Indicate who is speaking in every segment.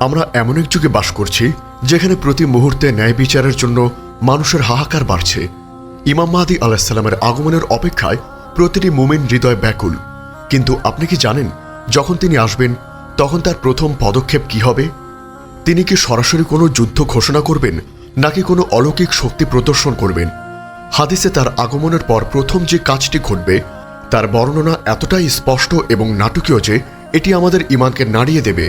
Speaker 1: আমরা এমন এক যুগে বাস করছি, যেখানে প্রতি মুহূর্তে ন্যায় বিচারের জন্য মানুষের হাহাকার বাড়ছে। ইমাম মাহাদি আলাহিসাল্লামের আগমনের অপেক্ষায় প্রতিটি মুমিন হৃদয় ব্যাকুল। কিন্তু আপনি কি জানেন, যখন তিনি আসবেন, তখন তার প্রথম পদক্ষেপ কি হবে? তিনি কি সরাসরি কোনো যুদ্ধ ঘোষণা করবেন, নাকি কোনো অলৌকিক শক্তি প্রদর্শন করবেন? হাদিসে তার আগমনের পর প্রথম যে কাজটি ঘটবে, তার বর্ণনা এতটাই স্পষ্ট এবং নাটকীয় যে এটি আমাদের ইমানকে নাড়িয়ে দেবে।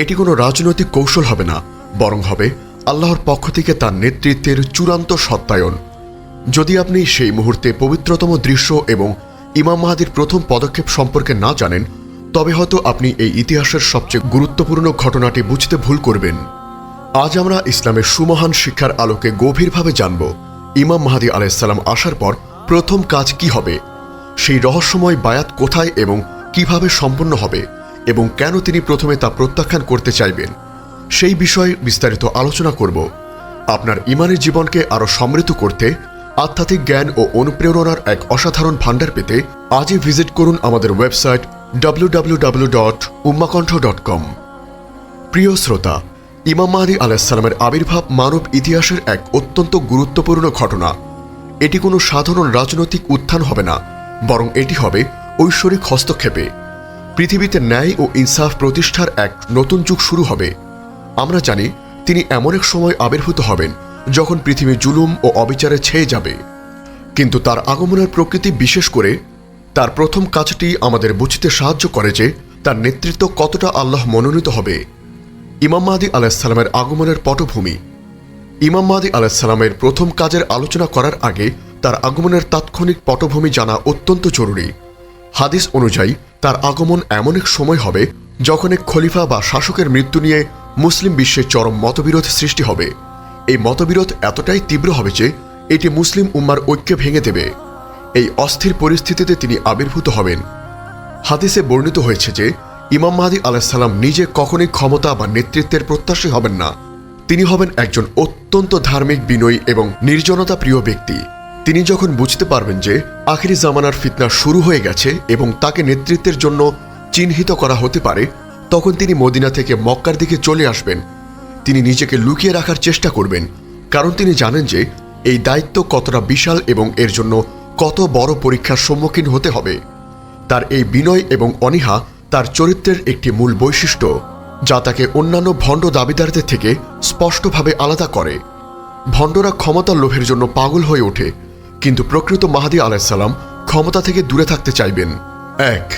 Speaker 1: এটি কোনো রাজনৈতিক কৌশল হবে না, বরং হবে আল্লাহর পক্ষ থেকে তার নেতৃত্বের চূড়ান্ত সত্যায়ন। যদি আপনি সেই মুহূর্তে পবিত্রতম দৃশ্য এবং ইমাম মাহাদির প্রথম পদক্ষেপ সম্পর্কে না জানেন, তবে হয়তো আপনি এই ইতিহাসের সবচেয়ে গুরুত্বপূর্ণ ঘটনাটি বুঝতে ভুল করবেন। আজ আমরা ইসলামের সুমহান শিক্ষার আলোকে গভীরভাবে জানব, ইমাম মাহাদি আলাইসাল্লাম আসার পর প্রথম কাজ কি হবে, সেই রহস্যময় বায়াত কোথায় এবং কীভাবে সম্পন্ন হবে। এবং কেন তিনি প্রথমে তা প্রত্যাখ্যান করতে চাইবেন, সেই বিষয়ে বিস্তারিত আলোচনা করব। আপনার ইমানের জীবনকে আরও সমৃদ্ধ করতে, আধ্যাত্মিক জ্ঞান ও অনুপ্রেরণার এক অসাধারণ ভাণ্ডার পেতে আজই ভিজিট করুন আমাদের ওয়েবসাইট www.ummakantha.com প্রিয় শ্রোতা, ইমাম মাহাদি আলাহিসাল্লামের আবির্ভাব মানব ইতিহাসের এক অত্যন্ত গুরুত্বপূর্ণ ঘটনা। এটি কোনো সাধারণ রাজনৈতিক উত্থান হবে না, বরং এটি হবে ঐশ্বরিক হস্তক্ষেপে। পৃথিবীতে ন্যায় ও ইনসাফ প্রতিষ্ঠার এক নতুন যুগ শুরু হবে। আমরা জানি, তিনি এমন এক সময় আবির্ভূত হবেন, যখন পৃথিবী জুলুম ও অবিচারে ছেয়ে যাবে। কিন্তু তার আগমনের প্রকৃতি বিশেষ করে, তার প্রথম কাজটি আমাদের বুঝতে সাহায্য করে যে, তার নেতৃত্ব কতটা আল্লাহ মনোনীত হবে। ইমাম মাহাদি আলাহিসাল্লামের আগমনের পটভূমি। ইমাম মাহাদি আলাহিসাল্লামের প্রথম কাজের আলোচনা করার আগে, তার আগমনের তাৎক্ষণিক পটভূমি জানা অত্যন্ত জরুরি। হাদিস অনুযায়ী তার আগমন এমন এক সময় হবে যখন এক খলিফা বা শাসকের মৃত্যু নিয়ে মুসলিম বিশ্বে চরম মতবিরোধ সৃষ্টি হবে। এই মতবিরোধ এতটাই তীব্র হবে যে এটি মুসলিম উম্মার ঐক্য ভেঙে দেবে। এই অস্থির পরিস্থিতিতে তিনি আবির্ভূত হবেন। হাদিসে বর্ণিত হয়েছে যে ইমাম মাহাদি আলাহিসাল্লাম নিজে কখনোই ক্ষমতা বা নেতৃত্বের প্রত্যাশী হবেন না। তিনি হবেন একজন অত্যন্ত ধার্মিক, বিনয়ী এবং নির্জনতা প্রিয় ব্যক্তি। তিনি যখন বুঝতে পারবেন যে আখিরি জামানার ফিতনা শুরু হয়ে গেছে এবং তাকে নেতৃত্বের জন্য চিহ্নিত করা হতে পারে, তখন তিনি মদিনা থেকে মক্কার দিকে চলে আসবেন। তিনি নিজেকে লুকিয়ে রাখার চেষ্টা করবেন, কারণ তিনি জানেন যে এই দায়িত্ব কতটা বিশাল এবং এর জন্য কত বড় পরীক্ষার সম্মুখীন হতে হবে। তার এই বিনয় এবং অনীহা তার চরিত্রের একটি মূল বৈশিষ্ট্য, যা তাকে অন্যান্য ভণ্ড দাবিদারদের থেকে স্পষ্টভাবে আলাদা করে। ভণ্ডরা ক্ষমতার লোভের জন্য পাগল হয়ে ওঠে কিন্তু প্রকৃত মাহাদি আলাইসাল্লাম ক্ষমতা থেকে দূরে থাকতে চাইবেন। এক,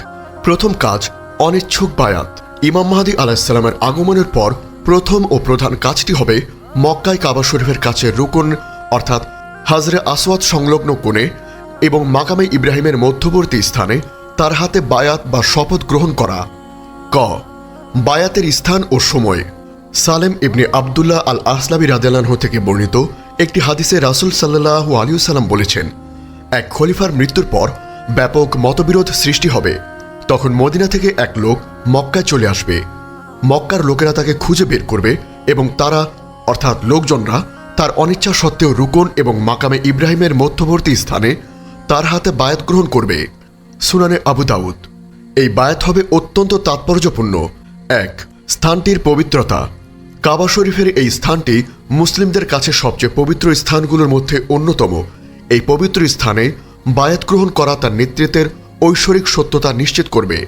Speaker 1: প্রথম কাজ, অনিচ্ছুক বায়াত। ইমাম মাহাদি আলাইসাল্লামের আগমনের পর প্রথম ও প্রধান কাজটি হবে মক্কায় কাবা শরীফের কাছে রুকুন, অর্থাৎ হাজরে আসওয়াদ সংলগ্ন কোণে এবং মাকামে ইব্রাহিমের মধ্যবর্তী স্থানে তার হাতে বায়াত বা শপথ গ্রহণ করা। ক, বায়াতের স্থান ও সময়। সালেম ইবনে আবদুল্লাহ আল আসলাবি রাদেলানহ থেকে বর্ণিত একটি হাদিসে রাসুল সাল্লাহ আলিউসাল্লাম বলেছেন, এক খলিফার মৃত্যুর পর ব্যাপক মতবিরোধ সৃষ্টি হবে। তখন মদিনা থেকে এক লোক মক্কায় চলে আসবে। মক্কার লোকেরা তাকে খুঁজে বের করবে এবং তারা, অর্থাৎ লোকজনরা, তার অনিচ্ছা সত্ত্বেও রুকন এবং মাকামে ইব্রাহিমের মধ্যবর্তী স্থানে তার হাতে বায়াত গ্রহণ করবে। সুনানে আবু দাউদ। এই বায়াত হবে অত্যন্ত তাৎপর্যপূর্ণ। এক, স্থানটির পবিত্রতা। কাবা শরীফের এই স্থানটি মুসলিমদের কাছে সবচেয়ে পবিত্র স্থানগুলোর মধ্যে অন্যতম। এই পবিত্র স্থানে বায়াত গ্রহণ করা তার নেতৃত্বের ঐশ্বরিক সত্যতা নিশ্চিত করবে।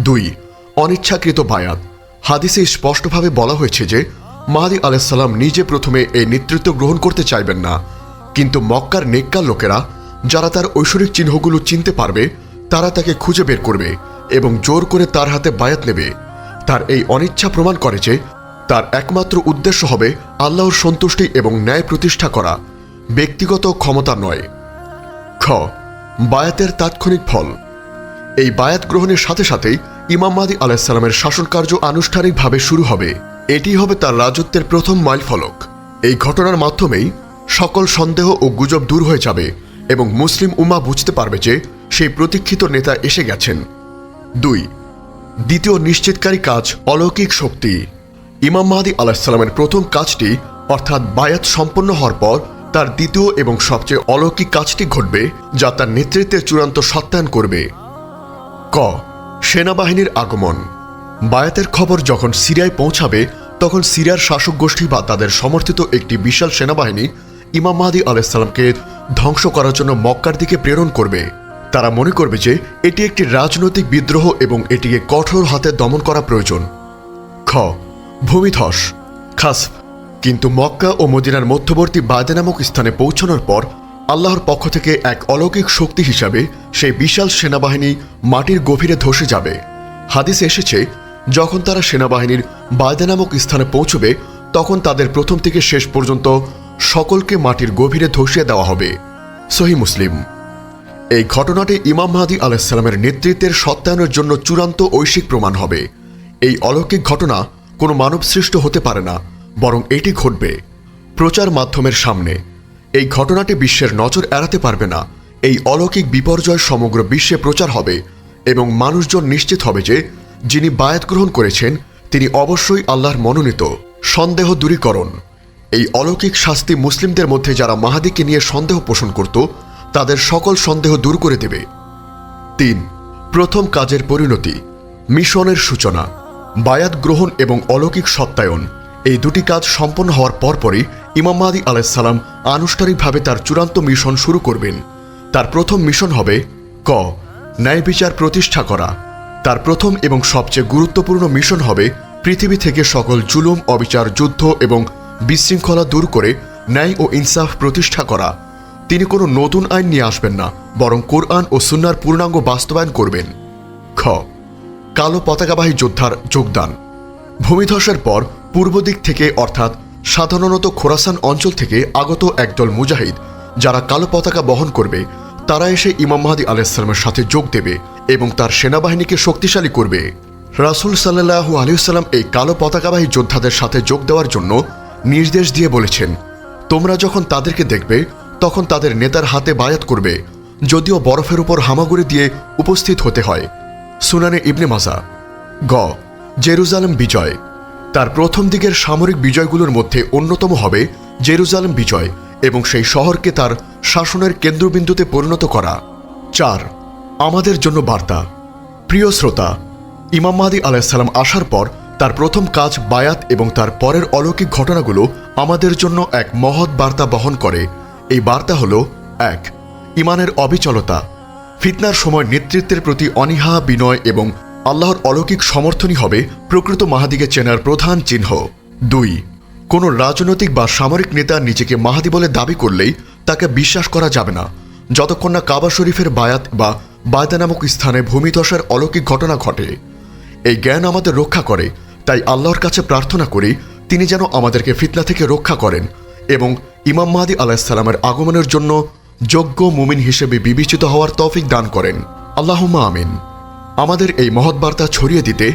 Speaker 1: দুই, অনিচ্ছাকৃত বায়াত। হাদিসে স্পষ্টভাবে বলা হয়েছে যে, মাহাদি আলাইসাল্লাম নিজে প্রথমে এই নেতৃত্ব গ্রহণ করতে চাইবেন না। কিন্তু মক্কার নেককার লোকেরা, যারা তার ঐশ্বরিক চিহ্নগুলো চিনতে পারবে, তারা তাকে খুঁজে বের করবে এবং জোর করে তার হাতে বায়াত নেবে। তার এই অনিচ্ছা প্রমাণ করে যে তার একমাত্র উদ্দেশ্য হবে আল্লাহর সন্তুষ্টি এবং ন্যায় প্রতিষ্ঠা করা, ব্যক্তিগত ক্ষমতা নয়। খ, বায়াতের তাৎক্ষণিক ফল। এই বায়াত গ্রহণের সাথে সাথেই ইমাম মাদি আলাহিসাল্লামের শাসনকার্য আনুষ্ঠানিকভাবে শুরু হবে। এটি হবে তার রাজত্বের প্রথম মাইল ফলক। এই ঘটনার মাধ্যমেই সকল সন্দেহ ও গুজব দূর হয়ে যাবে এবং মুসলিম উমা বুঝতে পারবে যে সেই প্রতীক্ষিত নেতা এসে গেছেন। দুই, দ্বিতীয় নিশ্চিতকারী কাজ অলৌকিক শক্তি। ইমাম মাহাদি আলাহিসাল্লামের প্রথম কাজটি, অর্থাৎ বায়াত সম্পন্ন হওয়ার পর, তার দ্বিতীয় এবং সবচেয়ে অলৌকিক কাজটি ঘটবে, যা তার নেতৃত্বের চূড়ান্ত সত্যায়ন করবে। ক. সেনাবাহিনীর আগমন। বায়াতের খবর যখন সিরিয়ায় পৌঁছাবে, তখন সিরিয়ার শাসক গোষ্ঠী বা তাদের সমর্থিত একটি বিশাল সেনাবাহিনী ইমাম মাহাদি আলাইসাল্লামকে ধ্বংস করার জন্য মক্কার দিকে প্রেরণ করবে। তারা মনে করবে যে, এটি একটি রাজনৈতিক বিদ্রোহ এবং এটিকে কঠোর হাতে দমন করা প্রয়োজন। খ. ভূমিধস খাস কিন্তু মক্কা ও মদিনার মধ্যবর্তী বায়দে নামক স্থানে পৌঁছানোর পর আল্লাহর পক্ষ থেকে এক অলৌকিক শক্তি হিসাবে সেই বিশাল সেনাবাহিনী মাটির গভীরে ধসে যাবে। হাদিসে এসেছে, যখন তারা সেনাবাহিনীর বায়দে নামক স্থানে পৌঁছবে, তখন তাদের প্রথম থেকে শেষ পর্যন্ত সকলকে মাটির গভীরে ধসিয়ে দেওয়া হবে। সহি মুসলিম। এই ঘটনাটি ইমাম মাহাদি আলাহিসাল্লামের নেতৃত্বের সত্যায়নের জন্য চূড়ান্ত ঐশিক প্রমাণ হবে। এই অলৌকিক ঘটনা কোনো মানব সৃষ্ট হতে পারে না, বরং এটি ঘটবে। প্রচার মাধ্যমের সামনে, এই ঘটনাটি বিশ্বের নজর এড়াতে পারবে না, এই অলৌকিক বিপর্যয় সমগ্র বিশ্বে প্রচার হবে এবং মানুষজন নিশ্চিত হবে যে, যিনি বায়াত গ্রহণ করেছেন, তিনি অবশ্যই আল্লাহর মনোনীত। সন্দেহ দূরীকরণ, এই অলৌকিক শাস্তি মুসলিমদের মধ্যে যারা মাহাদিকে নিয়ে সন্দেহ পোষণ করত, তাদের সকল সন্দেহ দূর করে দেবে। তিন, প্রথম কাজের পরিণতি, মিশনের সূচনা। বায়াত গ্রহণ এবং অলৌকিক সত্যায়ন। এই দুটি কাজ সম্পন্ন হওয়ার পরপরই ইমাম মাহাদি আলাইসাল্লাম আনুষ্ঠানিকভাবে তার চূড়ান্ত মিশন শুরু করবেন। তার প্রথম মিশন হবে ক, ন্যায় বিচার প্রতিষ্ঠা করা। তার প্রথম এবং সবচেয়ে গুরুত্বপূর্ণ মিশন হবে পৃথিবী থেকে সকল জুলুম, অবিচার, যুদ্ধ এবং বিশৃঙ্খলা দূর করে ন্যায় ও ইনসাফ প্রতিষ্ঠা করা। তিনি কোনো নতুন আইন নিয়ে আসবেন না, বরং কোরআন ও সুন্নার পূর্ণাঙ্গ বাস্তবায়ন করবেন। খ কালো পতাকাবাহী যোদ্ধার যোগদান। ভূমিধসের পর পূর্ব দিক থেকে অর্থাৎ সাধারণত খোরাসান অঞ্চল থেকে আগত একদল মুজাহিদ, যারা কালো পতাকা বহন করবে, তারা এসে ইমাম মাহাদি আলাইসাল্লামের সাথে যোগ দেবে এবং তার সেনাবাহিনীকে শক্তিশালী করবে। রাসুল সাল্লাহু আলিয়াল্লাম এই কালো পতাকাবাহী যোদ্ধাদের সাথে যোগ দেওয়ার জন্য নির্দেশ দিয়ে বলেছেন, তোমরা যখন তাদেরকে দেখবে, তখন তাদের নেতার হাতে বায়াত করবে, যদিও বরফের উপর হামাগুড়ি দিয়ে উপস্থিত হতে হয়। সুনানে ইবনে মাজা। গ, জেরুজালেম বিজয়। তার প্রথম দিকের সামরিক বিজয়গুলোর মধ্যে অন্যতম হবে জেরুজালেম বিজয় এবং সেই শহরকে তার শাসনের কেন্দ্রবিন্দুতে পরিণত করা। চার, আমাদের জন্য বার্তা। প্রিয় শ্রোতা, ইমাম মাহাদি আলাইসাল্লাম আসার পর তার প্রথম কাজ বায়াত এবং তার পরের অলৌকিক ঘটনাগুলো আমাদের জন্য এক মহৎ বার্তা বহন করে। এই বার্তা হল, এক, ইমানের অবিচলতা। ফিতনার সময় নেতৃত্বের প্রতি অনীহা, বিনয় এবং আল্লাহর অলৌকিক সমর্থনই হবে প্রকৃত মাহাদিকে চেনার প্রধান চিহ্ন। দুই, কোনো রাজনৈতিক বা সামরিক নেতা নিজেকে মাহাদি বলে দাবি করলেই তাকে বিশ্বাস করা যাবে না। যতক্ষণ না কাবা শরীফের বায়াত বা বায়দা নামক স্থানে ভূমিধসের অলৌকিক ঘটনা ঘটে। এই জ্ঞান আমাদের রক্ষা করে, তাই আল্লাহর কাছে প্রার্থনা করি তিনি যেন আমাদেরকে ফিতনা থেকে রক্ষা করেন এবং ইমাম মাহাদি আলাহিসাল্লামের আগমনের জন্য যোগ্য মুমিন হিসেবে বিবেচিত হওয়ার তৌফিক দান করেন। আল্লাহুম্মা আমিন। আমাদের এই মহৎ বার্তা ছড়িয়ে দিতে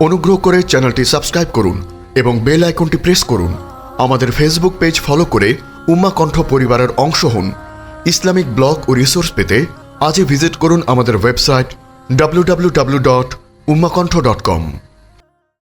Speaker 1: অনুগ্রহ করে চ্যানেলটি সাবস্ক্রাইব করুন এবং বেল আইকনটি প্রেস করুন। আমাদের ফেসবুক পেজ ফলো করে উম্মা কণ্ঠ পরিবারের অংশ হন। ইসলামিক ব্লগ ও রিসোর্স পেতে আজই ভিজিট করুন আমাদের website W W dot উম্মাকণ্ঠ dot কম